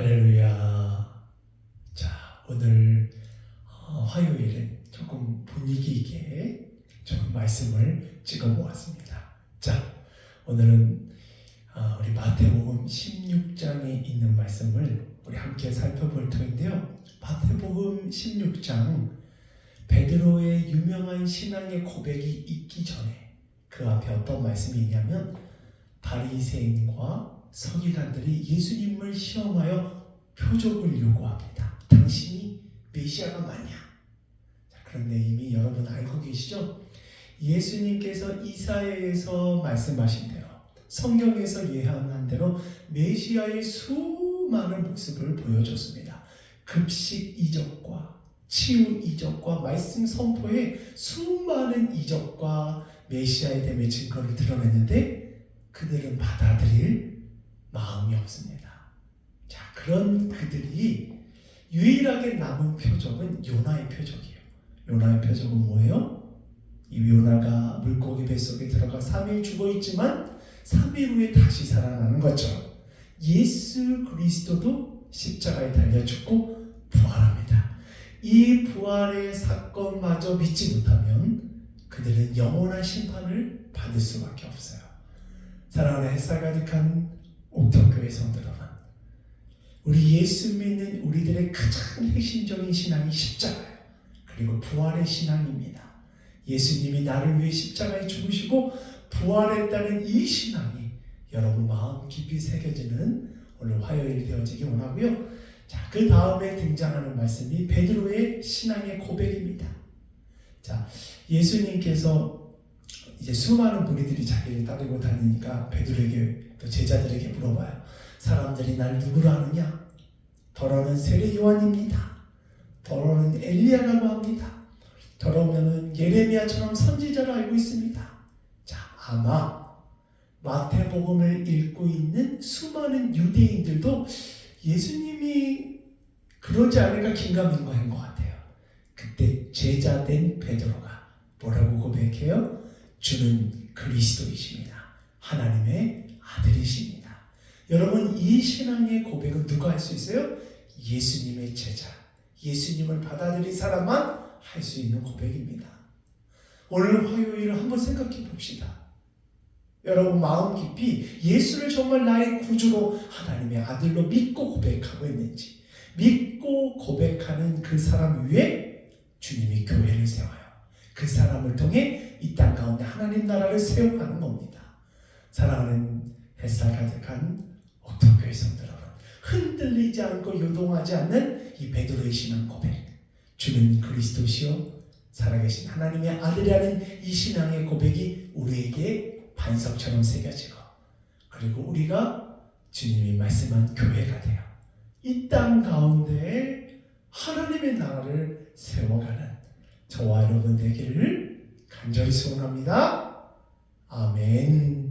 할렐루야. 자, 오늘 어, 화요일은 조금 분위기 있게 좀 말씀을 찍어 보았습니다. 자, 오늘은 어, 우리 마태복음 16장에 있는 말씀을 우리 함께 살펴볼 터인데요. 마태복음 16장 베드로의 유명한 신앙의 고백이 있기 전에 그 앞에 어떤 말씀이 있냐면 바리새인과 서기관들이 예수님을 시험하여 표적을 요구합니다. 당신이 메시아가 맞냐? 자, 그런데 이미 여러분 알고 계시죠? 예수님께서 이사야에서 말씀하신 대로 성경에서 예언한 대로 메시아의 수많은 모습을 보여줬습니다. 급식 이적과 치유 이적과 말씀 선포의 수많은 이적과 메시아의 됨의 증거를 드러냈는데 그들은 받아들일 마음이 없습니다. 자, 그런 그들이 유일하게 남은 표적은 요나의 표적이에요. 요나의 표적은 뭐예요? 이 요나가 물고기 뱃속에 들어가 3일 죽어 있지만 3일 후에 다시 살아나는 것처럼 예수 그리스도도 십자가에 달려 죽고 부활합니다. 이 부활의 사건마저 믿지 못하면 그들은 영원한 심판을 받을 수밖에 없어요. 사랑하는 햇살 가득한 옥터교회 성도 여러분, 우리 예수 믿는 우리들의 가장 핵심적인 신앙이 십자가예요. 그리고 부활의 신앙입니다. 예수님이 나를 위해 십자가에 죽으시고 부활했다는 이 신앙이 여러분 마음 깊이 새겨지는 오늘 화요일 되어지기 원하고요. 자, 그 다음에 등장하는 말씀이 베드로의 신앙의 고백입니다. 자, 예수님께서 이제 수많은 무리들이 자기를 따르고 다니니까 베드로에게 또 제자들에게 물어봐요. 사람들이 날 누구로 아느냐? 더러는 세례 요한입니다. 더러는 엘리야라고 합니다. 더러면은 예레미야처럼 선지자로 알고 있습니다. 자, 아마 마태복음을 읽고 있는 수많은 유대인들도 예수님이 그러지 않을까 긴가민가한 것 같아요. 그때 제자된 베드로가 뭐라고 고백해요? 주는 그리스도이십니다. 하나님의 아들이십니다. 여러분 이 신앙의 고백은 누가 할 수 있어요? 예수님의 제자, 예수님을 받아들인 사람만 할 수 있는 고백입니다. 오늘 화요일을 한번 생각해 봅시다. 여러분 마음 깊이 예수를 정말 나의 구주로 하나님의 아들로 믿고 고백하고 있는지 믿고 고백하는 그 사람 위에 주님이 교회를 세워요. 그 사람을 통해 이 땅 가운데 하나님 나라를 세워가는 겁니다. 사랑하는 햇살 가득한 옥토교회 성들 여러분 흔들리지 않고 요동하지 않는 이 베드로의 신앙 고백 주는 그리스도시요 살아계신 하나님의 아들이라는 이 신앙의 고백이 우리에게 반석처럼 새겨지고 그리고 우리가 주님이 말씀한 교회가 돼요. 이땅 가운데 하나님의 나라를 세워가는 저와 여러분 되기를 간절히 소원합니다. 아멘.